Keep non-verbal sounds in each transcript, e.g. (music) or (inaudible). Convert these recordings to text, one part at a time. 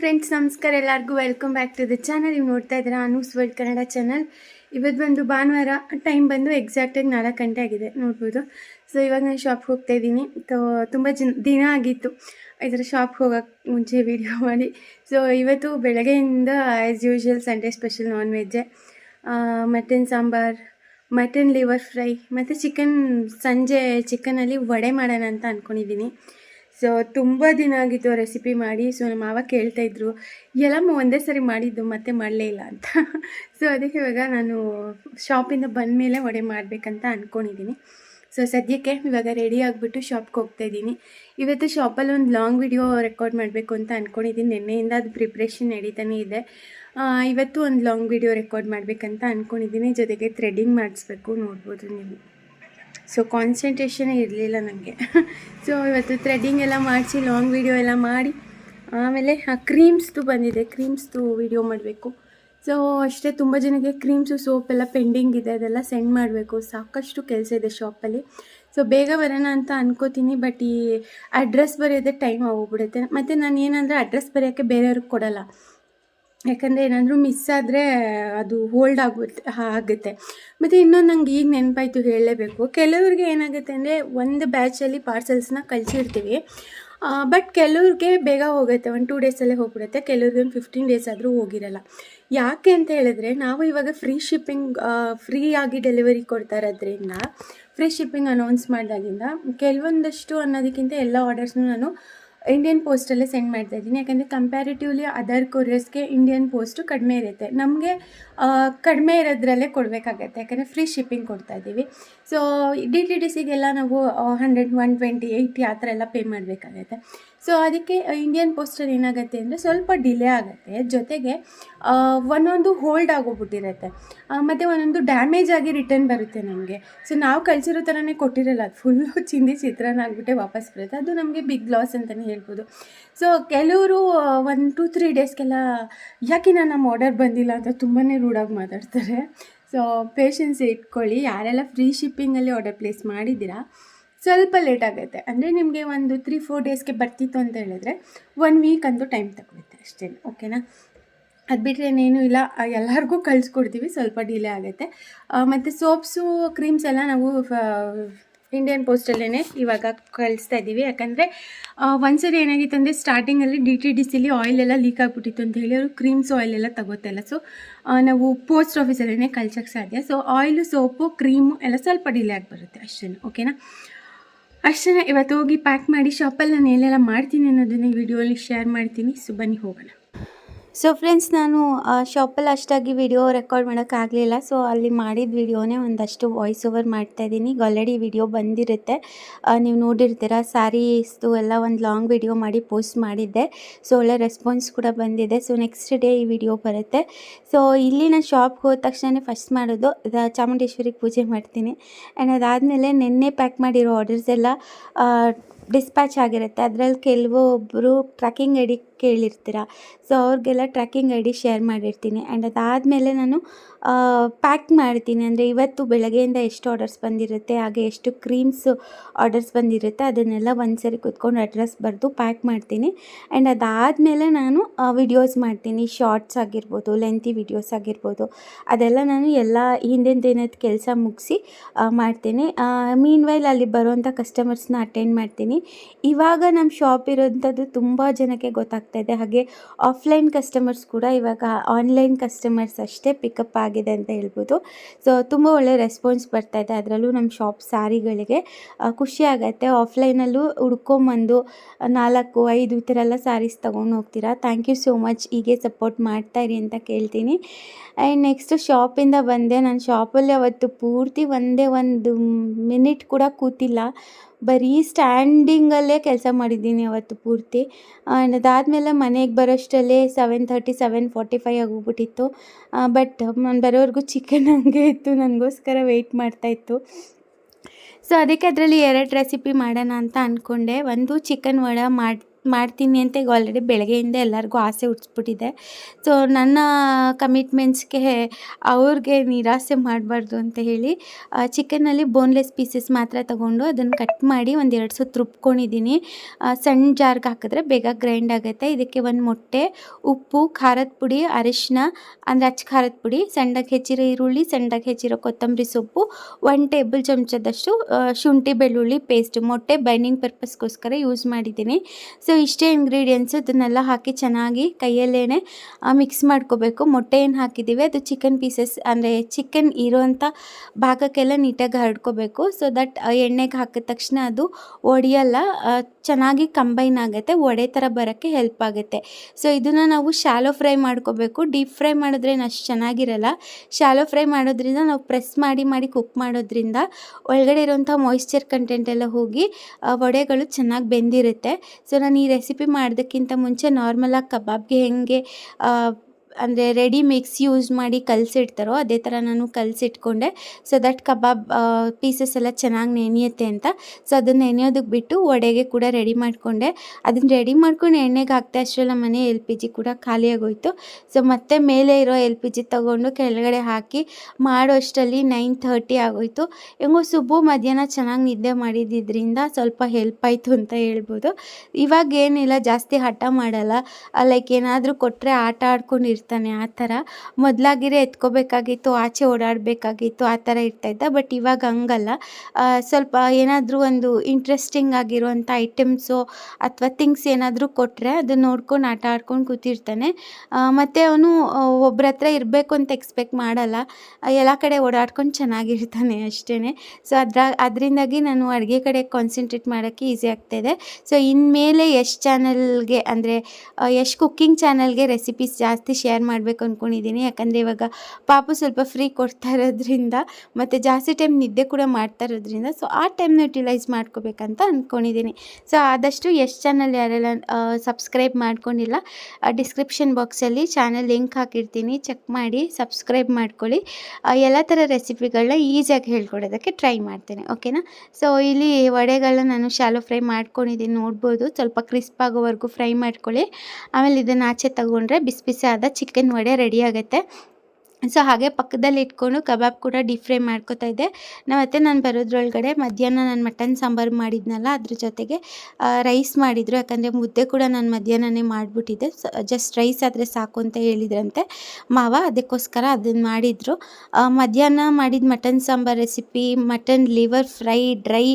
Friends ನಮಸ್ಕಾರ. ಎಲ್ಲರಿಗೂ welcome back to the channel ನೀವು ನೋಡ್ತಾ ಇದ್ದೀರಾ ಅನೂಸ್ ವರ್ಲ್ಡ್ ಕನ್ನಡ ಚಾನಲ್ ಇವತ್ತು ಬಂದು ಭಾನುವಾರ ಟೈಮ್ ಬಂದು ಎಕ್ಸಾಕ್ಟಾಗಿ ನಾಲ್ಕು ಗಂಟೆ ಆಗಿದೆ. ನೋಡ್ಬೋದು. ಸೊ ಇವಾಗ ನಾನು ಶಾಪ್ಗೆ ಹೋಗ್ತಾ ಇದ್ದೀನಿ. ತುಂಬ ಜನ, ದಿನ ಆಗಿತ್ತು. ಇದರ ಶಾಪ್ಗೆ ಹೋಗೋಕ್ಕೆ ಮುಂಚೆ ವೀಡಿಯೋ ಮಾಡಿ. ಸೊ ಇವತ್ತು ಬೆಳಗ್ಗೆಯಿಂದ as usual Sunday special non ವೆಜ್ಜೆ mutton sambar mutton liver fry ಮತ್ತು ಚಿಕನ್ ಸಂಜೆ ಚಿಕನಲ್ಲಿ ವಡೆ ಮಾಡೋಣ ಅಂತ ಅಂದ್ಕೊಂಡಿದ್ದೀನಿ ಸೊ ತುಂಬ ದಿನ ಆಗಿತ್ತು ರೆಸಿಪಿ ಮಾಡಿ. ಸೊ ನಮ್ಮ ಮಾವ ಕೇಳ್ತಾ ಇದ್ರು, ಎಲ್ಲಮ್ಮ ಒಂದೇ ಸರಿ ಮಾಡಿದ್ದು, ಮತ್ತೆ ಮಾಡಲೇ ಇಲ್ಲ ಅಂತ. ಸೊ ಅದಕ್ಕೆ ಇವಾಗ ನಾನು ಶಾಪಿಂದ ಬಂದ ಮೇಲೆ ವಡೆ ಮಾಡಬೇಕಂತ ಅಂದ್ಕೊಂಡಿದ್ದೀನಿ ಸೊ ಸದ್ಯಕ್ಕೆ ಇವಾಗ ರೆಡಿ ಆಗಿಬಿಟ್ಟು ಶಾಪ್ಗೆ ಹೋಗ್ತಾ ಇದ್ದೀನಿ. ಇವತ್ತು ಶಾಪಲ್ಲಿ ಒಂದು ಲಾಂಗ್ ವಿಡಿಯೋ ರೆಕಾರ್ಡ್ ಮಾಡಬೇಕು ಅಂತ ಅಂದ್ಕೊಂಡಿದ್ದೀನಿ ನಿನ್ನೆಯಿಂದ ಅದು ಪ್ರಿಪ್ರೇಷನ್ ನಡೀತಾನೆ ಇದೆ. ಇವತ್ತು ಒಂದು ಲಾಂಗ್ ವಿಡಿಯೋ ರೆಕಾರ್ಡ್ ಮಾಡಬೇಕಂತ ಅಂದ್ಕೊಂಡಿದ್ದೀನಿ ಜೊತೆಗೆ ಥ್ರೆಡಿಂಗ್ ಮಾಡಿಸ್ಬೇಕು, ನೋಡ್ಬೋದು ನೀವು. ಸೊ ಕಾನ್ಸಂಟ್ರೇಷನೇ ಇರಲಿಲ್ಲ ನನಗೆ ಸೊ ಇವತ್ತು ಥ್ರೆಡ್ಡಿಂಗ್ ಎಲ್ಲ ಮಾಡಿಸಿ ಲಾಂಗ್ ವಿಡಿಯೋ ಎಲ್ಲ ಮಾಡಿ, ಆಮೇಲೆ, ಆ ಕ್ರೀಮ್ಸ್ದು ಬಂದಿದೆ. ಕ್ರೀಮ್ಸ್ದು ವಿಡಿಯೋ ಮಾಡಬೇಕು. ಸೊ ಅಷ್ಟೇ, ತುಂಬ ಜನಕ್ಕೆ ಕ್ರೀಮ್ಸು ಸೋಪ್ ಎಲ್ಲ ಪೆಂಡಿಂಗ್ ಇದೆ. ಅದೆಲ್ಲ ಸೆಂಡ್ ಮಾಡಬೇಕು. ಸಾಕಷ್ಟು ಕೆಲಸ ಇದೆ ಶಾಪಲ್ಲಿ ಸೊ ಬೇಗ ಬರೋಣ ಅಂತ ಅನ್ಕೋತೀನಿ ಬಟ್ ಈ ಅಡ್ರೆಸ್ ಬರೆಯೋದೇ ಟೈಮ್ ಆಗೋಗ್ಬಿಡುತ್ತೆ. ಮತ್ತು ನಾನು ಏನಂದರೆ ಅಡ್ರೆಸ್ ಬರೆಯೋಕ್ಕೆ ಬೇರೆಯವ್ರಿಗೆ ಕೊಡಲ್ಲ. ಯಾಕಂದರೆ ಏನಾದರೂ ಮಿಸ್ ಆದರೆ ಅದು ಹೋಲ್ಡ್ ಆಗುತ್ತೆ ಆಗುತ್ತೆ. ಮತ್ತು ಇನ್ನೊಂದು ನಂಗೆ ಈಗ ನೆನಪಾಯಿತು ಹೇಳಲೇಬೇಕು. ಕೆಲವ್ರಿಗೆ ಏನಾಗುತ್ತೆ ಅಂದರೆ ಒಂದು ಬ್ಯಾಚಲ್ಲಿ ಪಾರ್ಸಲ್ಸ್ನ ಕಳಿಸಿರ್ತೀವಿ. ಬಟ್ ಕೆಲವ್ರಿಗೆ ಬೇಗ ಹೋಗುತ್ತೆ, ಒಂದು ಟೂ ಡೇಸಲ್ಲೇ ಹೋಗ್ಬಿಡುತ್ತೆ. ಕೆಲವ್ರಿಗೆ ಒಂದು ಫಿಫ್ಟೀನ್ ಡೇಸ್ ಆದರೂ ಹೋಗಿರಲ್ಲ. ಯಾಕೆ ಅಂತ ಹೇಳಿದ್ರೆ ನಾವು ಇವಾಗ ಫ್ರೀ ಶಿಪ್ಪಿಂಗ್ ಫ್ರೀ ಆಗಿ ಡೆಲಿವರಿ ಕೊಡ್ತಾ ಇರೋದ್ರಿಂದ ಫ್ರೀ ಶಿಪ್ಪಿಂಗ್ ಅನೌನ್ಸ್ ಮಾಡಿದಾಗಿಂದ, ಕೆಲವೊಂದಷ್ಟು ಅನ್ನೋದಕ್ಕಿಂತ ಎಲ್ಲ ಆರ್ಡರ್ಸ್ನೂ ನಾನು ಇಂಡಿಯನ್ ಪೋಸ್ಟಲ್ಲೇ ಸೆಂಡ್ ಮಾಡ್ತಾ ಇದ್ದೀನಿ. ಯಾಕಂದರೆ ಕಂಪ್ಯಾರಿಟಿವ್ಲಿ ಅದರ್ ಕೊರಿಯರ್ಸ್ಗೆ ಇಂಡಿಯನ್ ಪೋಸ್ಟು ಕಡಿಮೆ ಇರುತ್ತೆ. ನಮಗೆ ಕಡಿಮೆ ಇರೋದ್ರಲ್ಲೇ ಕೊಡಬೇಕಾಗತ್ತೆ. ಯಾಕಂದರೆ ಫ್ರೀ ಶಿಪ್ಪಿಂಗ್ ಕೊಡ್ತಾ ಇದ್ದೀವಿ. ಸೊ ಡಿ ಟಿ ಡಿ ಸಿಗೆಲ್ಲ ನಾವು ಹಂಡ್ರೆಡ್ ಒನ್ ಟ್ವೆಂಟಿ ಏಯ್ಟಿ ಆ ಥರ ಎಲ್ಲ ಪೇ ಮಾಡಬೇಕಾಗತ್ತೆ. ಸೊ ಅದಕ್ಕೆ ಇಂಡಿಯನ್ ಪೋಸ್ಟಲ್ಲಿ ಏನಾಗುತ್ತೆ ಅಂದರೆ ಸ್ವಲ್ಪ ಡಿಲೇ ಆಗುತ್ತೆ. ಜೊತೆಗೆ ಒಂದೊಂದು ಹೋಲ್ಡ್ ಆಗೋಗ್ಬಿಟ್ಟಿರುತ್ತೆ. ಮತ್ತು ಒಂದೊಂದು ಡ್ಯಾಮೇಜ್ ಆಗಿ ರಿಟರ್ನ್ ಬರುತ್ತೆ ನಮಗೆ. ಸೊ ನಾವು ಕಳಿಸಿರೋ ಥರನೇ ಕೊಟ್ಟಿರಲ್ಲ, ಅದು ಫುಲ್ಲು (laughs) ಚಿಂದಿ ಚಿತ್ರಾನ್ನ ಆಗಿಬಿಟ್ಟೆ ವಾಪಸ್ ಬರುತ್ತೆ. ಅದು ನಮಗೆ ಬಿಗ್ ಲಾಸ್ ಅಂತಲೇ ಹೇಳ್ಬೋದು. ಸೊ ಕೆಲವರು ಒಂದು ಟೂ ತ್ರೀ ಡೇಸ್ಗೆಲ್ಲ ಯಾಕೆ ನಾನು ನಮ್ಮ ಆರ್ಡರ್ ಬಂದಿಲ್ಲ? ಅಂತ ತುಂಬಾ ರೂಢಾಗಿ ಮಾತಾಡ್ತಾರೆ. ಸೊ ಪೇಷನ್ಸ್ ಇಟ್ಕೊಳ್ಳಿ. ಯಾರೆಲ್ಲ ಫ್ರೀ ಶಿಪ್ಪಿಂಗಲ್ಲಿ ಆರ್ಡರ್ ಪ್ಲೇಸ್ ಮಾಡಿದ್ದೀರಾ ಸ್ವಲ್ಪ ಲೇಟ್ ಆಗುತ್ತೆ ಅಂದರೆ ನಿಮಗೆ ಒಂದು ತ್ರೀ ಫೋರ್ ಡೇಸ್ಗೆ ಬರ್ತಿತ್ತು ಅಂತ ಹೇಳಿದ್ರೆ ಒನ್ ವೀಕ್ ಅಂತೂ ಟೈಮ್ ತಗೊಳುತ್ತೆ ಅಷ್ಟೇ ಓಕೆನಾ ಅದು ಬಿಟ್ಟರೆ ಏನೇನು ಇಲ್ಲ. ಎಲ್ಲರಿಗೂ ಕಳಿಸ್ಕೊಡ್ತೀವಿ, ಸ್ವಲ್ಪ ಡಿಲೇ ಆಗುತ್ತೆ ಮತ್ತು ಸೋಪ್ಸು ಕ್ರೀಮ್ಸ್ ಎಲ್ಲ ನಾವು ಇಂಡಿಯನ್ ಪೋಸ್ಟಲ್ಲೇ ಇವಾಗ ಕಳಿಸ್ತಾ ಇದ್ದೀವಿ. ಯಾಕಂದರೆ ಒಂದ್ಸರಿ ಏನಾಗಿತ್ತು ಅಂದರೆ ಸ್ಟಾರ್ಟಿಂಗಲ್ಲಿ ಡಿ ಟಿ ಡಿ ಸಿಲಿ ಆಯಿಲ್ ಎಲ್ಲ ಲೀಕ್ ಆಗಿಬಿಟ್ಟಿತ್ತು ಅಂತ ಹೇಳಿ ಅವರು ಕ್ರೀಮ್ಸ್ ಆಯಿಲ್ ಎಲ್ಲ ತಗೋತಲ್ಲ ಸೊ ನಾವು ಪೋಸ್ಟ್ ಆಫೀಸಲ್ಲೇ ಕಳ್ಸೋಕ್ಕೆ ಸಾಧ್ಯ. ಸೊ ಆಯಿಲು ಸೋಪು ಕ್ರೀಮು ಎಲ್ಲ ಸ್ವಲ್ಪ ಡಿಲೇ ಆಗಿ ಬರುತ್ತೆ ಅಷ್ಟೇ ಓಕೆನಾ ಅಷ್ಟೇ ಇವತ್ತು ಹೋಗಿ ಪ್ಯಾಕ್ ಮಾಡಿ ಶಾಪಲ್ಲಿ ನಾನು ಎಲ್ಲೆಲ್ಲ ಮಾಡ್ತೀನಿ ಅನ್ನೋದನ್ನ ವಿಡಿಯೋಲಿ ಶೇರ್ ಮಾಡ್ತೀನಿ. ಸೊ ಬನ್ನಿ ಹೋಗೋಣ. ಸೊ ಫ್ರೆಂಡ್ಸ್ ನಾನು ಶಾಪಲ್ಲಿ ಅಷ್ಟಾಗಿ ವಿಡಿಯೋ ರೆಕಾರ್ಡ್ ಮಾಡೋಕ್ಕಾಗಲಿಲ್ಲ ಸೊ ಅಲ್ಲಿ ಮಾಡಿದ ವಿಡಿಯೋನೇ ಒಂದಷ್ಟು ವಾಯ್ಸ್ ಓವರ್ ಮಾಡ್ತಾಯಿದ್ದೀನಿ ಈಗ ಆಲ್ರೆಡಿ ವಿಡಿಯೋ ಬಂದಿರುತ್ತೆ. ನೀವು ನೋಡಿರ್ತೀರ ಸ್ಯಾರೀಸ್ದು ಎಲ್ಲ ಒಂದು ಲಾಂಗ್ ವಿಡಿಯೋ ಮಾಡಿ ಪೋಸ್ಟ್ ಮಾಡಿದ್ದೆ. ಸೊ ಒಳ್ಳೆ ರೆಸ್ಪಾನ್ಸ್ ಕೂಡ ಬಂದಿದೆ. ಸೊ ನೆಕ್ಸ್ಟ್ ಡೇ ಈ ವಿಡಿಯೋ ಬರುತ್ತೆ. ಸೊ ಇಲ್ಲಿ ನಾನು ಶಾಪ್ಗೆ ಹೋದ ತಕ್ಷಣ ಫಸ್ಟ್ ಮಾಡೋದು ಚಾಮುಂಡೇಶ್ವರಿಗೆ ಪೂಜೆ ಮಾಡ್ತೀನಿ. ಆ್ಯಂಡ್ ಅದಾದಮೇಲೆ ನಿನ್ನೆ ಪ್ಯಾಕ್ ಮಾಡಿರೋ ಆರ್ಡರ್ಸ್ ಎಲ್ಲ ಡಿಸ್ಪ್ಯಾಚ್ ಆಗಿರುತ್ತೆ. ಅದರಲ್ಲಿ ಕೆಲವೊಬ್ಬರು ಟ್ರ್ಯಾಕಿಂಗ್ ಐ ಡಿ ಕೇಳಿರ್ತೀರ? ಸೊ ಅವ್ರಿಗೆಲ್ಲ ಟ್ರ್ಯಾಕಿಂಗ್ ಐ ಡಿ ಶೇರ್ ಮಾಡಿರ್ತೀನಿ. ಆ್ಯಂಡ್ ಅದಾದಮೇಲೆ ನಾನು ಪ್ಯಾಕ್ ಮಾಡ್ತೀನಿ. ಅಂದರೆ ಇವತ್ತು ಬೆಳಗ್ಗೆಯಿಂದ ಎಷ್ಟು ಆರ್ಡರ್ಸ್ ಬಂದಿರುತ್ತೆ, ಹಾಗೆ ಎಷ್ಟು ಕ್ರೀಮ್ಸ್ ಆರ್ಡರ್ಸ್ ಬಂದಿರುತ್ತೆ, ಅದನ್ನೆಲ್ಲ ಒಂದ್ಸರಿ ಕುತ್ಕೊಂಡು ಅಡ್ರೆಸ್ ಬರೆದು ಪ್ಯಾಕ್ ಮಾಡ್ತೀನಿ. ಆ್ಯಂಡ್ ಅದಾದಮೇಲೆ ನಾನು ವಿಡಿಯೋಸ್ ಮಾಡ್ತೀನಿ. ಶಾರ್ಟ್ಸ್ ಆಗಿರ್ಬೋದು ಲೆಂತಿ ವಿಡಿಯೋಸ್ ಆಗಿರ್ಬೋದು. ಅದೆಲ್ಲ ನಾನು ಎಲ್ಲ ಹಿಂದಿನ ದಿನದ ಕೆಲಸ ಮುಗಿಸಿ ಮಾಡ್ತೀನಿ. ಮೀನ್ ವೈಲ್ ಅಲ್ಲಿ ಬರುವಂಥ ಕಸ್ಟಮರ್ಸ್ನ ಅಟೆಂಡ್ ಮಾಡ್ತೀನಿ. ಇವಾಗ ನಮ್ಮ ಶಾಪ್ ಇರೋಂಥದ್ದು ತುಂಬ ಜನಕ್ಕೆ ಗೊತ್ತಾಗ್ತಾ ಇದೆ. ಹಾಗೆ ಆಫ್ಲೈನ್ ಕಸ್ಟಮರ್ಸ್ ಕೂಡ ಇವಾಗ ಆನ್ಲೈನ್ ಕಸ್ಟಮರ್ಸ್ ಅಷ್ಟೇ ಪಿಕಪ್ ಆಗಿದೆ ಅಂತ ಹೇಳ್ಬೋದು. ಸೊ ತುಂಬ ಒಳ್ಳೆ ರೆಸ್ಪಾನ್ಸ್ ಬರ್ತಾ ಇದೆ. ಅದರಲ್ಲೂ ನಮ್ಮ ಶಾಪ್ ಸ್ಯಾರಿಗಳಿಗೆ ಆ, ಖುಷಿ ಆಗುತ್ತೆ. ಆಫ್ಲೈನಲ್ಲೂ ಹುಡ್ಕೊಂಬಂದು ನಾಲ್ಕು ಐದು ಈ ಥರ ಎಲ್ಲ ಸ್ಯಾರೀಸ್ ತೊಗೊಂಡು ಹೋಗ್ತೀರಾ? ಥ್ಯಾಂಕ್ ಯು ಸೋ ಮಚ್ ಹೀಗೆ ಸಪೋರ್ಟ್ ಮಾಡ್ತಾ ಇರಿ ಅಂತ ಕೇಳ್ತೀನಿ. ಆ್ಯಂಡ್ ನೆಕ್ಸ್ಟ್ ಶಾಪಿಂದ ಬಂದೆ. ನಾನು ಶಾಪಲ್ಲಿ ಅವತ್ತು ಪೂರ್ತಿ ಒಂದೇ ಒಂದು ಮಿನಿಟ್ ಕೂಡ ಕೂತಿಲ್ಲ. ಬರೀ ಸ್ಟ್ಯಾಂಡಿಂಗಲ್ಲೇ ಕೆಲಸ ಮಾಡಿದ್ದೀನಿ ಅವತ್ತು ಪೂರ್ತಿ. ಆ್ಯಂಡ್ ಅದಾದಮೇಲೆ ಮನೆಗೆ ಬರೋಷ್ಟರಲ್ಲೇ seven thirty seven forty five ಆಗೋಗ್ಬಿಟ್ಟಿತ್ತು but ನಾನು ಬರೋವರೆಗೂ ಚಿಕನ್ ಹಂಗೆ ಇತ್ತು, ನನಗೋಸ್ಕರ ವೆಯ್ಟ್ ಮಾಡ್ತಾಯಿತ್ತು ಸೊ ಅದಕ್ಕೆ ಅದರಲ್ಲಿ ಎರಡು ರೆಸಿಪಿ ಮಾಡೋಣ ಅಂತ ಅಂದ್ಕೊಂಡೆ ಒಂದು ಚಿಕನ್ ವಡ ಮಾಡಿ ಮಾಡ್ತೀನಿ ಅಂತ ಈಗ ಆಲ್ರೆಡಿ ಬೆಳಗ್ಗೆಯಿಂದ ಎಲ್ಲರಿಗೂ ಆಸೆ ಹುಟ್ಟಿಸ್ಬಿಟ್ಟಿದೆ ಸೊ ನನ್ನ ಕಮಿಟ್ಮೆಂಟ್ಸ್ಗೆ ಅವ್ರಿಗೆ ನಿರಾಸೆ ಮಾಡಬಾರ್ದು ಅಂತ ಹೇಳಿ ಚಿಕನಲ್ಲಿ ಬೋನ್ಲೆಸ್ ಪೀಸಸ್ ಮಾತ್ರ ತೊಗೊಂಡು ಅದನ್ನು ಕಟ್ ಮಾಡಿ ಒಂದು ಎರಡು ಸುತ್ತು ರುಬ್ಕೊಂಡಿದ್ದೀನಿ. ಸಣ್ಣ ಜಾರ್ಗೆ ಹಾಕಿದ್ರೆ ಬೇಗ ಗ್ರೈಂಡ್ ಆಗುತ್ತೆ. ಇದಕ್ಕೆ ಒಂದು ಮೊಟ್ಟೆ, ಉಪ್ಪು, ಖಾರದ ಪುಡಿ ಅರಿಶಿನ ಅಂದರೆ ಅಚ್ಚ ಖಾರದ ಪುಡಿ, ಸಣ್ಣಗೆ ಹೆಚ್ಚಿರೋ ಈರುಳ್ಳಿ, ಸಣ್ಣಗೆ ಹೆಚ್ಚಿರೋ ಕೊತ್ತಂಬರಿ ಸೊಪ್ಪು ಒನ್ ಟೇಬಲ್ ಚಮಚದಷ್ಟು ಶುಂಠಿ ಬೆಳ್ಳುಳ್ಳಿ ಪೇಸ್ಟ್ ಮೊಟ್ಟೆ ಬೈಂಡಿಂಗ್ ಪರ್ಪಸ್ಗೋಸ್ಕರ ಯೂಸ್ ಮಾಡಿದ್ದೀನಿ. ಸೊ ಇಷ್ಟೇ ಇಂಗ್ರೀಡಿಯೆಂಟ್ಸು ಇದನ್ನೆಲ್ಲ ಹಾಕಿ ಚೆನ್ನಾಗಿ ಕೈಯಲ್ಲೇ ಮಿಕ್ಸ್ ಮಾಡ್ಕೋಬೇಕು. ಮೊಟ್ಟೆ ಏನು ಹಾಕಿದ್ದೀವಿ ಅದು ಚಿಕನ್ ಪೀಸಸ್ ಅಂದರೆ ಚಿಕನ್ ಇರೋವಂಥ ಭಾಗಕ್ಕೆಲ್ಲ ನೀಟಾಗಿ ಹರಡ್ಕೋಬೇಕು. ಸೊ ದಟ್ ಎಣ್ಣೆಗೆ ಹಾಕಿದ ತಕ್ಷಣ ಅದು ಒಡೆಯಲ್ಲ ಚೆನ್ನಾಗಿ ಕಂಬೈನ್ ಆಗುತ್ತೆ, ಒಡೆ ಥರ ಬರೋಕ್ಕೆ ಹೆಲ್ಪ್ ಆಗುತ್ತೆ. ಸೊ ಇದನ್ನು ನಾವು ಶಾಲೋ ಫ್ರೈ ಮಾಡ್ಕೋಬೇಕು. ಡೀಪ್ ಫ್ರೈ ಮಾಡಿದ್ರೆ ಅಷ್ಟು ಚೆನ್ನಾಗಿರಲ್ಲ. ಶಾಲೋ ಫ್ರೈ ಮಾಡೋದ್ರಿಂದ ನಾವು ಪ್ರೆಸ್ ಮಾಡಿ ಮಾಡಿ ಕುಕ್ ಮಾಡೋದ್ರಿಂದ ಒಳಗಡೆ ಇರೋಂಥ ಮಾಯಿಶ್ಚರ್ ಕಂಟೆಂಟ್ ಎಲ್ಲ ಹೋಗಿ ವಡೆಗಳು ಚೆನ್ನಾಗಿ ಬೆಂದಿರುತ್ತೆ. ಸೊ ನಾನು ಈ ರೆಸಿಪಿ ಮಾಡೋದಕ್ಕಿಂತ ಮುಂಚೆ ನಾರ್ಮಲಾಗಿ ಕಬಾಬ್ಗೆ ಹೆಂಗೆ ಅಂದರೆ ರೆಡಿ ಮಿಕ್ಸ್ ಯೂಸ್ ಮಾಡಿ ಕಲಸಿಡ್ತಾರೋ ಅದೇ ಥರ ನಾನು ಕಲಸಿಟ್ಕೊಂಡೆ. ಸೊ ದಟ್ ಕಬಾಬ್ ಪೀಸಸ್ ಎಲ್ಲ ಚೆನ್ನಾಗಿ ನೆನೆಯುತ್ತೆ ಅಂತ. ಸೊ ಅದನ್ನು ನೆನೆಯೋದಕ್ಕೆ ಬಿಟ್ಟು ವಡೆಗೆ ಕೂಡ ರೆಡಿ ಮಾಡಿಕೊಂಡೆ. ಅದನ್ನು ರೆಡಿ ಮಾಡ್ಕೊಂಡು ಎಣ್ಣೆಗೆ ಹಾಕ್ತಾ ಅಷ್ಟರಲ್ಲಿ ನಮ್ಮ ಮನೆ ಎಲ್ ಪಿ ಜಿ ಕೂಡ ಖಾಲಿಯಾಗೋಯಿತು ಸೊ ಮತ್ತೆ ಮೇಲೆ ಇರೋ ಎಲ್ ಪಿ ಜಿ ತೊಗೊಂಡು ಕೆಳಗಡೆ ಹಾಕಿ ಮಾಡೋ ಅಷ್ಟರಲ್ಲಿ ನೈನ್ ಥರ್ಟಿ ಆಗೋಯ್ತು. ಹೆಂಗೋ ಸುಬ್ಬು ಮಧ್ಯಾಹ್ನ ಚೆನ್ನಾಗಿ ನಿದ್ದೆ ಮಾಡಿದ್ದಿದ್ರಿಂದ ಸ್ವಲ್ಪ ಹೆಲ್ಪ್ ಆಯಿತು ಅಂತ ಹೇಳ್ಬೋದು. ಇವಾಗ ಏನಿಲ್ಲ, ಜಾಸ್ತಿ ಹಠ ಮಾಡಲ್ಲ. ಲೈಕ್ ಏನಾದರೂ ಕೊಟ್ಟರೆ ಆಟ ಆಡ್ಕೊಂಡಿರ್ತಾನೆ ಆ ಥರ. ಮೊದಲಾಗಿರೆ ಎತ್ಕೋಬೇಕಾಗಿತ್ತು, ಆಚೆ ಓಡಾಡಬೇಕಾಗಿತ್ತು, ಆ ಥರ ಇರ್ತಾಯಿದ್ದ ಬಟ್ ಇವಾಗ ಹಂಗಲ್ಲ. ಸ್ವಲ್ಪ ಏನಾದರೂ ಒಂದು ಇಂಟ್ರೆಸ್ಟಿಂಗ್ ಆಗಿರುವಂಥ ಐಟಮ್ಸು ಅಥವಾ ಥಿಂಗ್ಸ್ ಏನಾದರೂ ಕೊಟ್ಟರೆ ಅದನ್ನ ನೋಡ್ಕೊಂಡು ಆಟ ಆಡ್ಕೊಂಡು ಕೂತಿರ್ತಾನೆ. ಮತ್ತು ಅವನು ಒಬ್ಬರ ಹತ್ರ ಇರಬೇಕು ಅಂತ ಎಕ್ಸ್ಪೆಕ್ಟ್ ಮಾಡಲ್ಲ. ಎಲ್ಲ ಕಡೆ ಓಡಾಡ್ಕೊಂಡು ಚೆನ್ನಾಗಿರ್ತಾನೆ ಅಷ್ಟೇ ಸೊ ಅದ್ರ, ಅದರಿಂದಾಗಿ ನಾನು ಅಡುಗೆ ಕಡೆ ಕಾನ್ಸಂಟ್ರೇಟ್ ಮಾಡೋಕ್ಕೆ ಈಸಿ ಆಗ್ತಾಯಿದೆ ಸೊ ಇನ್ಮೇಲೆ ಯಶ್ ಚಾನಲ್ಗೆ ಅಂದರೆ ಯಶ್ ಕುಕ್ಕಿಂಗ್ ಚಾನಲ್ಗೆ ರೆಸಿಪೀಸ್ ಜಾಸ್ತಿ ಶೇರ್ ಮಾಡಬೇಕು ಅಂದ್ಕೊಂಡಿದ್ದೀನಿ ಯಾಕಂದರೆ ಇವಾಗ ಪಾಪು ಸ್ವಲ್ಪ ಫ್ರೀ ಕೊಡ್ತಾ ಇರೋದ್ರಿಂದ ಮತ್ತು ಜಾಸ್ತಿ ಟೈಮ್ ನಿದ್ದೆ ಕೂಡ ಮಾಡ್ತಾ ಇರೋದ್ರಿಂದ ಸೊ ಆ ಟೈಮ್ನ ಯುಟಿಲೈಸ್ ಮಾಡ್ಕೋಬೇಕಂತ ಅಂದ್ಕೊಂಡಿದ್ದೀನಿ ಸೊ ಆದಷ್ಟು ಎಷ್ಟು ಚಾನಲ್ ಯಾರೆಲ್ಲ ಸಬ್ಸ್ಕ್ರೈಬ್ ಮಾಡ್ಕೊಂಡಿಲ್ಲ ಡಿಸ್ಕ್ರಿಪ್ಷನ್ ಬಾಕ್ಸಲ್ಲಿ ಚಾನಲ್ ಲಿಂಕ್ ಹಾಕಿರ್ತೀನಿ. ಚೆಕ್ ಮಾಡಿ ಸಬ್ಸ್ಕ್ರೈಬ್ ಮಾಡ್ಕೊಳ್ಳಿ. ಎಲ್ಲ ಥರ ರೆಸಿಪಿಗಳನ್ನ ಈಸಿಯಾಗಿ ಹೇಳ್ಕೊಡೋದಕ್ಕೆ ಟ್ರೈ ಮಾಡ್ತೇನೆ. ಓಕೆನಾ ಸೊ ಇಲ್ಲಿ ವಡೆಗಳನ್ನ ನಾನು ಶಾಲೋ ಫ್ರೈ ಮಾಡ್ಕೊಂಡಿದ್ದೀನಿ ನೋಡ್ಬೋದು. ಸ್ವಲ್ಪ ಕ್ರಿಸ್ಪ್ ಆಗೋವರೆಗೂ ಫ್ರೈ ಮಾಡ್ಕೊಳ್ಳಿ. ಆಮೇಲೆ ಇದನ್ನು ಆಚೆ ತಗೊಂಡ್ರೆ ಬಿಸಿ ಬಿಸಿ ಆದ ಚಿಕನ್ ವಡೆ ರೆಡಿ ಆಗುತ್ತೆ. ಸೊ ಹಾಗೆ ಪಕ್ಕದಲ್ಲಿ ಇಟ್ಕೊಂಡು ಕಬಾಬ್ ಕೂಡ ಡೀಪ್ ಫ್ರೈ ಮಾಡ್ಕೊತಾ ಇದ್ದೆ. ಮತ್ತು ನಾನು ಬರೋದ್ರೊಳಗಡೆ ಮಧ್ಯಾಹ್ನ ನಾನು ಮಟನ್ ಸಾಂಬಾರು ಮಾಡಿದ್ನಲ್ಲ, ಅದ್ರ ಜೊತೆಗೆ ರೈಸ್ ಮಾಡಿದರು. ಯಾಕಂದರೆ ಮುದ್ದೆ ಕೂಡ ನಾನು ಮಧ್ಯಾಹ್ನನೇ ಮಾಡಿಬಿಟ್ಟಿದ್ದೆ. ಜಸ್ಟ್ ರೈಸ್ ಆದರೆ ಸಾಕು ಅಂತ ಹೇಳಿದ್ರಂತೆ. ಮಾವ ಅದಕ್ಕೋಸ್ಕರ ಅದನ್ನು ಮಾಡಿದರು. ಮಧ್ಯಾಹ್ನ ಮಾಡಿದ mutton sambar recipe mutton liver fry dry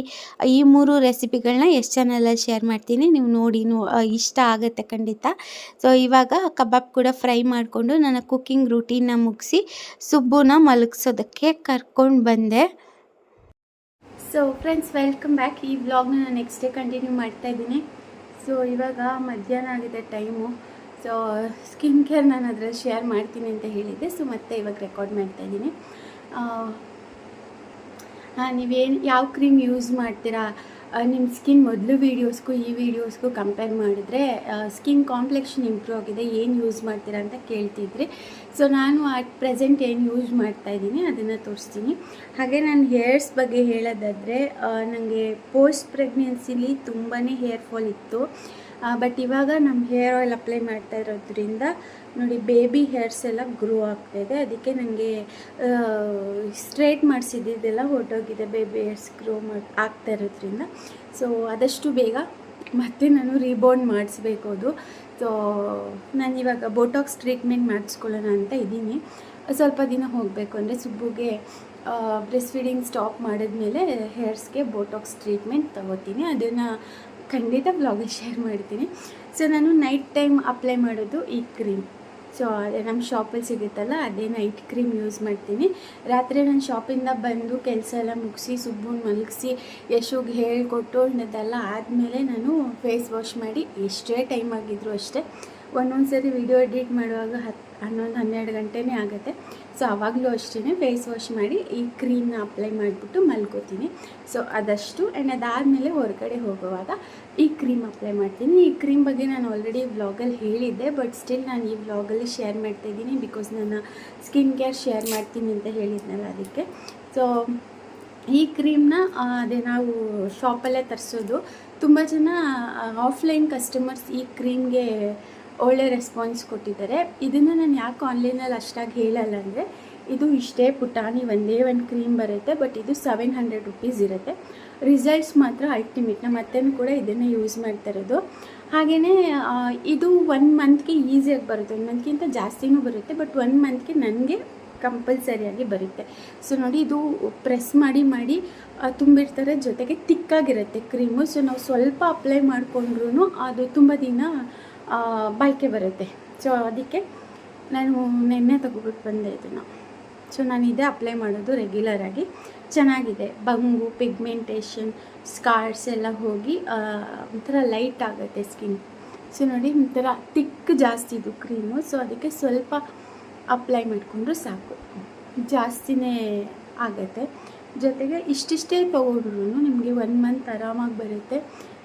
ಈ ಮೂರು ರೆಸಿಪಿಗಳನ್ನ ಎಷ್ಟು ಚಾನಲಲ್ಲಿ ಶೇರ್ ಮಾಡ್ತೀನಿ. ನೀವು ನೋಡಿ ಇಷ್ಟ ಆಗುತ್ತೆ ಖಂಡಿತ. ಸೊ ಇವಾಗ ಕಬಾಬ್ ಕೂಡ ಫ್ರೈ ಮಾಡಿಕೊಂಡು ನನ್ನ ಕುಕ್ಕಿಂಗ್ ರೂಟೀನ್ನ ಮುಗಿಸಿ ಸುಬ್ಬುನ ಮಲಗಿಸೋದಕ್ಕೆ ಕರ್ಕೊಂಡು ಬಂದೆ. ಸೊ ಫ್ರೆಂಡ್ಸ್ ವೆಲ್ಕಮ್ ಬ್ಯಾಕ್ ಈ ವ್ಲಾಗ್ನ ನಾನು ನೆಕ್ಸ್ಟ್ ಡೇ ಕಂಟಿನ್ಯೂ ಮಾಡ್ತಾ ಇದ್ದೀನಿ. ಸೊ ಇವಾಗ ಮಧ್ಯಾಹ್ನ ಆಗಿದೆ ಟೈಮು ಸೊ ಸ್ಕಿನ್ ಕೇರ್ ನಾನು ಅದ್ರಲ್ಲಿ ಶೇರ್ ಮಾಡ್ತೀನಿ ಅಂತ ಹೇಳಿದ್ದೆ. ಸೊ ಮತ್ತೆ ಇವಾಗ ರೆಕಾರ್ಡ್ ಮಾಡ್ತಾ ಇದ್ದೀನಿ. ಹಾಂ ನೀವೇನು, ಯಾವ ಕ್ರೀಮ್ ಯೂಸ್ ಮಾಡ್ತೀರಾ? ನಿಮ್ಮ ಸ್ಕಿನ್ ಮೊದಲು ವೀಡಿಯೋಸ್ಗೂ ಈ ವೀಡಿಯೋಸ್ಗೂ ಕಂಪೇರ್ ಮಾಡಿದ್ರೆ ಸ್ಕಿನ್ ಕಾಂಪ್ಲೆಕ್ಷನ್ ಇಂಪ್ರೂವ್ ಆಗಿದೆ. ಏನು ಯೂಸ್ ಮಾಡ್ತೀರಾ ಅಂತ ಕೇಳ್ತಿದ್ರಿ. ಸೊ ನಾನು ಅಟ್ ಪ್ರೆಸೆಂಟ್ ಏನು ಯೂಸ್ ಮಾಡ್ತಾ ಇದ್ದೀನಿ, ಅದನ್ನು ತೋರಿಸ್ತೀನಿ. ಹಾಗೆ ನಾನು ಹೇರ್ಸ್ ಬಗ್ಗೆ ಹೇಳೋದಾದರೆ ನನಗೆ ಪೋಸ್ಟ್ ಪ್ರೆಗ್ನೆನ್ಸಿಲಿ ತುಂಬಾ ಹೇರ್ ಫಾಲ್ ಇತ್ತು. ಬಟ್ ಇವಾಗ ನಮ್ಮ ಹೇರ್ ಆಯಿಲ್ ಅಪ್ಲೈ ಮಾಡ್ತಾ ಇರೋದ್ರಿಂದ, ನೋಡಿ ಬೇಬಿ ಹೇರ್ಸ್ ಎಲ್ಲ ಗ್ರೋ ಆಗ್ತಾಯಿದೆ ಅದಕ್ಕೆ ನನಗೆ ಸ್ಟ್ರೇಟ್ ಮಾಡಿಸಿದ್ದೆಲ್ಲ ಹೊರಟೋಗಿದೆ ಬೇಬಿ ಹೇರ್ಸ್ ಗ್ರೋ ಮಾಡಿ ಆಗ್ತಾ ಇರೋದ್ರಿಂದ. ಸೊ ಆದಷ್ಟು ಬೇಗ ಮತ್ತೆ ನಾನು ರೀಬೋರ್ನ್ ಮಾಡಿಸ್ಬೇಕು ಅದು. ಸೊ ನಾನು ಇವಾಗ ಬೋಟಾಕ್ಸ್ ಟ್ರೀಟ್ಮೆಂಟ್ ಮಾಡಿಸ್ಕೊಳ್ಳೋಣ ಅಂತ ಇದ್ದೀನಿ. ಸ್ವಲ್ಪ ದಿನ ಹೋಗಬೇಕು ಅಂದರೆ ಸುಬ್ಬುಗೆ ಬ್ರೆಸ್ಟ್ ಫೀಡಿಂಗ್ ಸ್ಟಾಪ್ ಮಾಡಿದ್ಮೇಲೆ ಹೇರ್ಸ್ಗೆ ಬೋಟಾಕ್ಸ್ ಟ್ರೀಟ್ಮೆಂಟ್ ತಗೋತೀನಿ. ಅದನ್ನು ಖಂಡಿತ ಬ್ಲಾಗಲ್ಲಿ ಶೇರ್ ಮಾಡ್ತೀನಿ. ಸೊ ನಾನು ನೈಟ್ ಟೈಮ್ ಅಪ್ಲೈ ಮಾಡೋದು ಈ ಕ್ರೀಮ್ ಸೊ ಅದೇ ನಮ್ಮ ಶಾಪಲ್ಲಿ ಸಿಗುತ್ತಲ್ಲ, ಅದೇ ನೈಟ್ ಕ್ರೀಮ್ ಯೂಸ್ ಮಾಡ್ತೀನಿ. ರಾತ್ರಿ ನಾನು ಶಾಪಿಂದ ಬಂದು ಕೆಲಸ ಎಲ್ಲ ಮುಗಿಸಿ, ಸುಬ್ಬುನ ಮಲಗಿಸಿ, ಯಶುಗೆ ಹೇಳ್ಕೊಟ್ಟು ಅನ್ನೋದೆಲ್ಲ ಆದಮೇಲೆ ನಾನು ಫೇಸ್ ವಾಶ್ ಮಾಡಿ, ಎಷ್ಟೇ ಟೈಮ್ ಆಗಿದ್ರು ಅಷ್ಟೇ. ಒಂದೊಂದು ಸರಿ ವಿಡಿಯೋ ಎಡಿಟ್ ಮಾಡುವಾಗ ಹತ್ತು ಹನ್ನೊಂದು ಹನ್ನೆರಡು ಗಂಟೆನೇ ಆಗುತ್ತೆ. ಸೊ ಆವಾಗಲೂ ಅಷ್ಟೇ ಫೇಸ್ ವಾಶ್ ಮಾಡಿ ಈ ಕ್ರೀಮ್ನ ಅಪ್ಲೈ ಮಾಡಿಬಿಟ್ಟು ಮಲ್ಕೋತೀನಿ. ಸೊ ಅದಷ್ಟು. ಆ್ಯಂಡ್ ಅದಾದಮೇಲೆ ಹೊರಗಡೆ ಹೋಗುವಾಗ ಈ ಕ್ರೀಮ್ ಅಪ್ಲೈ ಮಾಡ್ತೀನಿ. ಈ ಕ್ರೀಮ್ ಬಗ್ಗೆ ನಾನು ಆಲ್ರೆಡಿ ವ್ಲಾಗಲ್ಲಿ ಹೇಳಿದ್ದೆ ಬಟ್ ಸ್ಟಿಲ್ ನಾನು ಈ ವ್ಲಾಗಲ್ಲಿ ಶೇರ್ ಮಾಡ್ತಾ ಇದ್ದೀನಿ ಬಿಕಾಸ್ ನನ್ನ ಸ್ಕಿನ್ ಕೇರ್ ಶೇರ್ ಮಾಡ್ತೀನಿ ಅಂತ ಹೇಳಿದ್ನಲ್ಲ ಅದಕ್ಕೆ. ಸೊ ಈ ಕ್ರೀಮ್ನ ಅದೇ ನಾವು ಶಾಪಲ್ಲೇ ತರಿಸೋದು. ತುಂಬ ಜನ ಆಫ್ಲೈನ್ ಕಸ್ಟಮರ್ಸ್ ಈ ಕ್ರೀಮ್ಗೆ ಒಳ್ಳೆ ರೆಸ್ಪಾನ್ಸ್ ಕೊಟ್ಟಿದ್ದಾರೆ. ಇದನ್ನು ನಾನು ಯಾಕೆ ಆನ್ಲೈನಲ್ಲಿ ಅಷ್ಟಾಗಿ ಹೇಳಲ್ಲ ಅಂದರೆ, ಇದು ಇಷ್ಟೇ ಪುಟಾಣಿ ಒಂದೇ ಒಂದು ಕ್ರೀಮ್ ಬರುತ್ತೆ ಬಟ್ ಇದು ಸೆವೆನ್ ಹಂಡ್ರೆಡ್ ರುಪೀಸ್ ಇರುತ್ತೆ. ರಿಸಲ್ಟ್ಸ್ ಮಾತ್ರ ಅಲ್ಟಿಮೇಟ್ ನಮ್ಮ ಅತ್ತೆನೂ ಕೂಡ ಇದನ್ನೇ ಯೂಸ್ ಮಾಡ್ತಾ ಇರೋದು. ಹಾಗೆಯೇ ಇದು ಒನ್ ಮಂತ್ಗೆ ಈಸಿಯಾಗಿ ಬರುತ್ತೆ. ಒನ್ ಮಂತ್ಗಿಂತ ಜಾಸ್ತಿನೂ ಬರುತ್ತೆ ಬಟ್ ಒನ್ ಮಂತ್ಗೆ ನನಗೆ ಕಂಪಲ್ಸರಿಯಾಗಿ ಬರುತ್ತೆ. ಸೊ ನೋಡಿ, ಇದು ಪ್ರೆಸ್ ಮಾಡಿ ಮಾಡಿ ತುಂಬಿರ್ತಾರೆ, ಜೊತೆಗೆ ತಿಕ್ಕಾಗಿರುತ್ತೆ ಕ್ರೀಮು ಸೊ ನಾವು ಸ್ವಲ್ಪ ಅಪ್ಲೈ ಮಾಡಿಕೊಂಡ್ರೂ ಅದು ತುಂಬ ದಿನ ಆ, ಬಾಳಿಕೆ ಬರುತ್ತೆ. ಸೊ ಅದಕ್ಕೆ ನಾನು ನೆನ್ನೆ ತಗೋಬೇಕು ಬಂದೆ ಇದನ್ನು. ಸೊ ನಾನು ಇದೇ ಅಪ್ಲೈ ಮಾಡೋದು ರೆಗ್ಯುಲರಾಗಿ ಚೆನ್ನಾಗಿದೆ. ಬಂಗು ಪಿಗ್ಮೆಂಟೇಷನ್ ಸ್ಕಾರ್ಸ್ ಎಲ್ಲ ಹೋಗಿ ಒಂಥರ ಲೈಟ್ ಆಗುತ್ತೆ ಸ್ಕಿನ್ ಸೊ ನೋಡಿ ಒಂಥರ ತಿಕ್ ಜಾಸ್ತಿ ಇದು ಕ್ರೀಮು ಸೊ ಅದಕ್ಕೆ ಸ್ವಲ್ಪ ಅಪ್ಲೈ ಮಾಡಿಕೊಂಡ್ರು ಸಾಕು. ಜಾಸ್ತಿನೇ ಆಗುತ್ತೆ. ಜೊತೆಗೆ ಇಷ್ಟಿಷ್ಟೇ ತೊಗೊಂಡ್ರು ನಿಮಗೆ ಒನ್ ಮಂತ್ ಆರಾಮಾಗಿ ಬರುತ್ತೆ.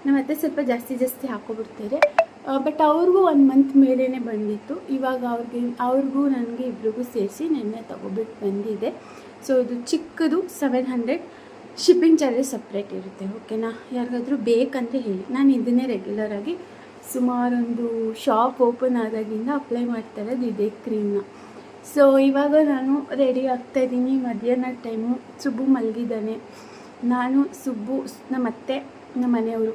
ನಮ್ಮ ಮತ್ತೆ ಸ್ವಲ್ಪ ಜಾಸ್ತಿ ಜಾಸ್ತಿ ಹಾಕೋಬಿಡ್ತಾರೆ. ಬಟ್ ಅವ್ರಿಗೂ ಒಂದು ಮಂತ್ ಮೇಲೇ ಬಂದಿತ್ತು. ಇವಾಗ ಅವ್ರಿಗೆ, ಅವ್ರಿಗೂ ನನಗೆ ಇಬ್ರಿಗೂ ಸೇರಿಸಿ ನೆನ್ನೆ ತೊಗೊಬಿಟ್ಟು ಬಂದಿದೆ. ಸೊ ಇದು ಚಿಕ್ಕದು seven hundred shipping charges separate ಇರುತ್ತೆ ಓಕೆನಾ ಯಾರಿಗಾದರೂ ಬೇಕಂತ ಹೇಳಿ. ನಾನು ಇದನ್ನೇ ರೆಗ್ಯುಲರಾಗಿ ಸುಮಾರೊಂದು ಶಾಪ್ ಓಪನ್ ಆದಾಗಿಂದ ಅಪ್ಲೈ ಮಾಡ್ತಾ ಇರೋದು ಇದೇ ಕ್ರೀಮ್ನ ಸೊ ಇವಾಗ ನಾನು ರೆಡಿ ಆಗ್ತಾ ಇದ್ದೀನಿ. ಮಧ್ಯಾಹ್ನ ಟೈಮು ಸುಬ್ಬು ಮಲಗಿದ್ದಾನೆ. ನಾನು ಸುಬ್ಬು ನಮ್ಮ ಅತ್ತೆ ನಮ್ಮ ಮನೆಯವರು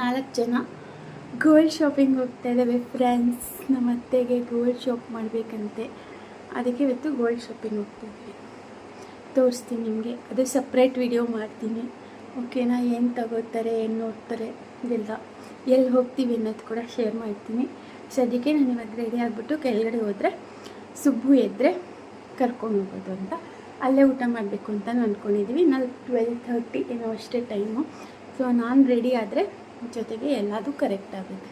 ನಾಲ್ಕು ಜನ. ಗೋಲ್ಡ್ ಶಾಪಿಂಗ್ ಹೋಗ್ತಾ ಇದ್ದಾವೆ ಫ್ರೆಂಡ್ಸ್ ನಮ್ಮ ಅತ್ತೆಗೆ ಗೋಲ್ಡ್ ಶಾಪ್ ಮಾಡಬೇಕಂತೆ. ಅದಕ್ಕೆ ಇವತ್ತು ಗೋಲ್ಡ್ ಶಾಪಿಂಗ್ ಹೋಗ್ತಿದ್ದೀವಿ ತೋರಿಸ್ತೀನಿ ನಿಮಗೆ. ಅದು ಸಪ್ರೇಟ್ ವಿಡಿಯೋ ಮಾಡ್ತೀನಿ. ಓಕೆನಾ ಏನು ತಗೋತಾರೆ, ಏನು ನೋಡ್ತಾರೆ ಇದೆಲ್ಲ. ಎಲ್ಲಿ ಹೋಗ್ತೀವಿ ಅನ್ನೋದು ಕೂಡ ಶೇರ್ ಮಾಡ್ತೀನಿ. ಸೊ ಅದಕ್ಕೆ ನಾನು ಇವಾಗ ರೆಡಿ ಆಗಿಬಿಟ್ಟು ಕೆಳಗಡೆ ಹೋದರೆ ಸುಬ್ಬು ಎದ್ದರೆ ಕರ್ಕೊಂಡು ಹೋಗೋದು ಅಂತ. ಅಲ್ಲೇ ಊಟ ಮಾಡಬೇಕು ಅಂತ ಅಂದ್ಕೊಂಡಿದ್ದೀವಿ ನಾವು ಟ್ವೆಲ್ ಥರ್ಟಿ ಏನೋ ಅಷ್ಟೇ ಟೈಮು ಸೊ ನಾನು ರೆಡಿ ಆದರೆ ಜೊತೆಗೆ ಎಲ್ಲದೂ ಕರೆಕ್ಟ್ ಆಗುತ್ತೆ.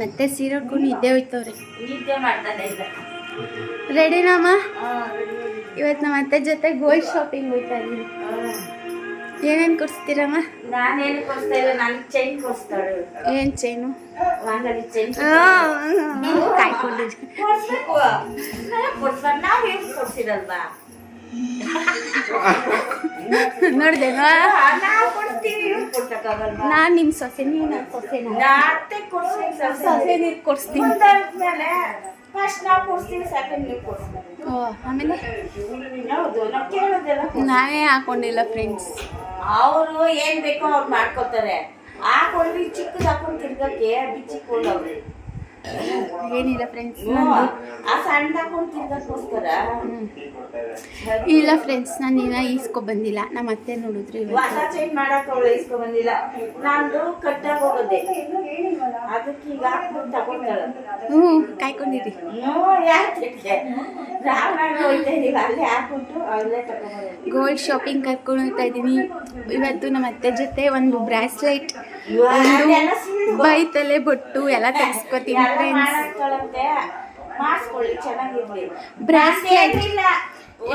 ಮತ್ತೆ ಸೀರೆ ಉಟ್ಕೊಂಡು ನಿದ್ದೆ ಹೋಯ್ತವ್ರೆ. ರೆಡಿನಮ್ಮ ಇವತ್ತು ನಮ್ಮ ಅತ್ತೆ ಜೊತೆ ಗೋಲ್ಡ್ ಶಾಪಿಂಗ್ ಹೋಯ್ತಾ ಇದ್ದೀವಿ ಏನೇನು ಕೊಡಿಸ್ತೀರಮ್ಮ? ನಾನೇನು ಕೊಡ್ತಾ ಇಲ್ಲ ನನಗೆ ಚೈನ್ ಕೊಡಿಸ್ತಾಳೆ ಏನು ಚೈನು ಕಾಯ್ಕೊಂಡಿದ್ವಿ ಕೊಡ್ಸ್ಬೇಕು. ನಾವು ಏನು ಕೊಡ್ಸಿರಲ್ವಾ? ನೋಡ್ದೇನಾ? ನಾನ್ ನಿಮ್ ನಾನು ಸೊಸೆ ಸೊಸೆ ನೀರು ಕೊಡಿಸ್ತೀನಿ. ನಾವು ಆಮೇಲೆ? ಹಾಕೊಂಡಿಲ್ಲ ಫ್ರೆಂಡ್ಸ್ ಅವರು ಏನ್ ಬೇಕೋ ಅವ್ರು ಮಾಡ್ಕೋತಾರೆ. ಹಾಕೊಂಡ್ರಿ ಚಿಕ್ಕದ್ ಹಾಕೊಂಡ್ ತಿರ್ಗಕ್ಕೆ ಅವ್ರು ಏನಿಲ್ಲ ಫ್ರೆಂಡ್ಸ್ ಇಲ್ಲ ಫ್ರೆಂಡ್ಸ್ ನಾನು ಇನ್ನ ಈಸ್ಕೊ ಬಂದಿಲ್ಲ. ನಮ್ಮ ಅತ್ತೆ ನೋಡಿದ್ರು ಹ್ಞೂ ಕಾಯ್ಕೊಂಡಿರಿ. ಗೋಲ್ಡ್ ಶಾಪಿಂಗ್ ಕರ್ಕೊಂಡು ಹೋಗ್ತಾ ಇದ್ದೀನಿ ಇವತ್ತು ನಮ್ಮ ಅತ್ತೆ ಜೊತೆ ಒಂದು ಬ್ರಾಸ್ಲೈಟ್ ಬೈ ತಲೆ ಬೊಟ್ಟು ಎಲ್ಲ Bracelet. ಇಲ್ಲ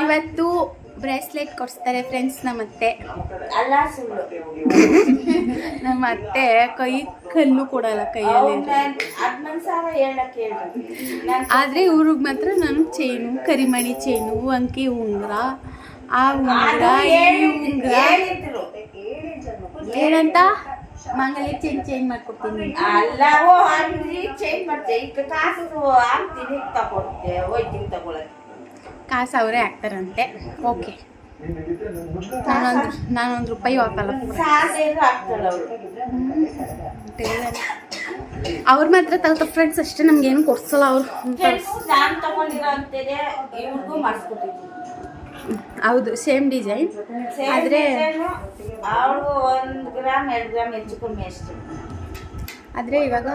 ಇವತ್ತು ಬ್ರೇಸ್ಲೆಟ್ ಕೊಡಿಸ್ತಾರೆ ಫ್ರೆಂಡ್ಸ್ ನಮ್ಮ ಅತ್ತೆ. ಅಲ್ಲ ಸುಳ್ಳು (laughs) ನಮ್ಮ ಅತ್ತೆ ಕೈ ಕಲ್ಲು ಕೊಡಲ್ಲ ಕೈಯಲ್ಲಿ. ಆದ್ರೆ ಇವ್ರಿಗೆ ಮಾತ್ರ ನಾನು ಚೈನು ಕರಿಮಣಿ ಚೈನು ಅಂಕಿ ಉಂಗ್ರ ಆ ಉಂಗ್ರ ಈ ಉಂಗುರ. ಏನಂತ? ಮಂಗಲಿ ಚೇಂಜ್ ಚೇಂಜ್ ಮಾಡ್ಕೊಡ್ತೀನಿ. ಅಲ್ಲ ಓ ಅಲ್ಲಿ ಚೇಂಜ್ ಮಾಡ್ತೀವಿ ಈಗ ಕಾಸು ಹಾಕ್ತೀನಿ ತಗೊಳ್ತೆ. ಹೋಯ್ತೀನಿ ತಗೊಳಕ್ಕೆ. ಕಾಸು ಅವರೇ ಹಾಕ್ತಾರಂತೆ. ಓಕೆ. ನಾನೊಂದು ನಾನೊಂದು ರೂಪಾಯಿ ಹಾಕಲ್ಲ ಅವ್ರ ಮಾತ್ರ ತಗೋತ ಫ್ರೆಂಡ್ಸ್ ಅಷ್ಟೇ ನಮ್ಗೆ ಏನು ಕೊಡ್ಸಲ್ಲ ಅವ್ರು. ನಾನು ತಗೊಂಡಿರೋ ಅಂತೇನೆ ಇವ್ರಿಗೂ ಮಾಡಿಸ್ಕೊಟ್ಟಿದ್ದೀನಿ. ಹೌದು ಸೇಮ್ ಡಿಸೈನ್ ಆದರೆ ಒಂದು ಗ್ರಾಮ್ ಎರಡು ಗ್ರಾಮ್ ಹೆಚ್ಚು ಕಮ್ಮಿ ಅಷ್ಟೇ. ಆದರೆ ಇವಾಗ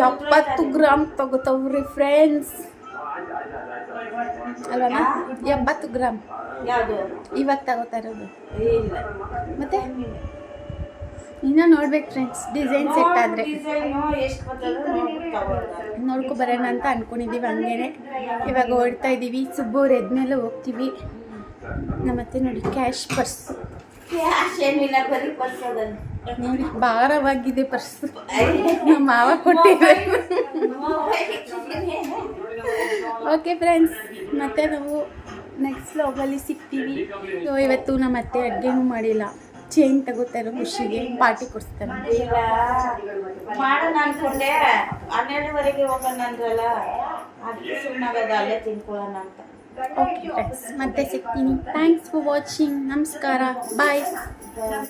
ಎಪ್ಪತ್ತು ಗ್ರಾಮ್ ತಗೋತಾವ್ರಿ ಫ್ರೆಂಡ್ಸ್ ಅಲ್ವಾ ಎಪ್ಪತ್ತು ಗ್ರಾಮ್ ಯಾವುದು? ಇವತ್ತು ತಗೋತಾ ಇರೋದು. ಮತ್ತೆ? ಇನ್ನ ನೋಡ್ಬೇಕು ಫ್ರೆಂಡ್ಸ್ ಡಿಸೈನ್ ಸೆಟ್ ಆದರೆ. ನೋಡ್ಕೊ ಬರೋಣ ಅಂತ ಅನ್ಕೊಂಡಿದ್ದೀವಿ ಹಂಗೇನೆ. ಇವಾಗ ಓಡ್ತಾ ಇದ್ದೀವಿ ಸುಬ್ಬವ್ರು ಎದ್ಮೇಲೆ ಹೋಗ್ತೀವಿ. ನಮ್ಮತ್ತೆ ನೋಡಿ ಕ್ಯಾಶ್ ಪರ್ಸ್ ನೋಡಿ ಭಾರವಾಗಿದೆ ಪರ್ಸ್ ನಮ್ಮ ಮಾವ ಕೊಟ್ಟಿದ್ದೆ. ಓಕೆ ಫ್ರೆಂಡ್ಸ್ ಮತ್ತೆ ನಾವು ನೆಕ್ಸ್ಟ್ ವ್ಲಾಗಲ್ಲಿ ಸಿಗ್ತೀವಿ. ಸೊ ಇವತ್ತು ನಮ್ಮ ಅತ್ತೆ ಅಡುಗೆನೂ ಮಾಡಿಲ್ಲ. ಚೇನ್ ತಗೋತಾರೋ ಖುಷಿಗೆ ಪಾರ್ಟಿ ಕೊಡಿಸ್ತಾರೆ ಇಲ್ಲ ಮಾಡೋಣ ಅನ್ಕೊಂಡೆ ಹನ್ನೆರಡುವರೆಗೆ ಹೋಗೋಣ ಅಂದ್ರಲ್ಲ ಅದಕ್ಕೆ ಸುಮ್ಮನಾಗದ ಅಲ್ಲೇ ತಿನ್ಕೊಳ್ಳೋಣ ಅಂತ ಓಕೆ ಫ್ರೆಂಡ್ಸ್ ಮತ್ತೆ ಸಿಗ್ತೀನಿ ಥ್ಯಾಂಕ್ಸ್ ಫಾರ್ ವಾಚಿಂಗ್ ನಮಸ್ಕಾರ ಬಾಯ್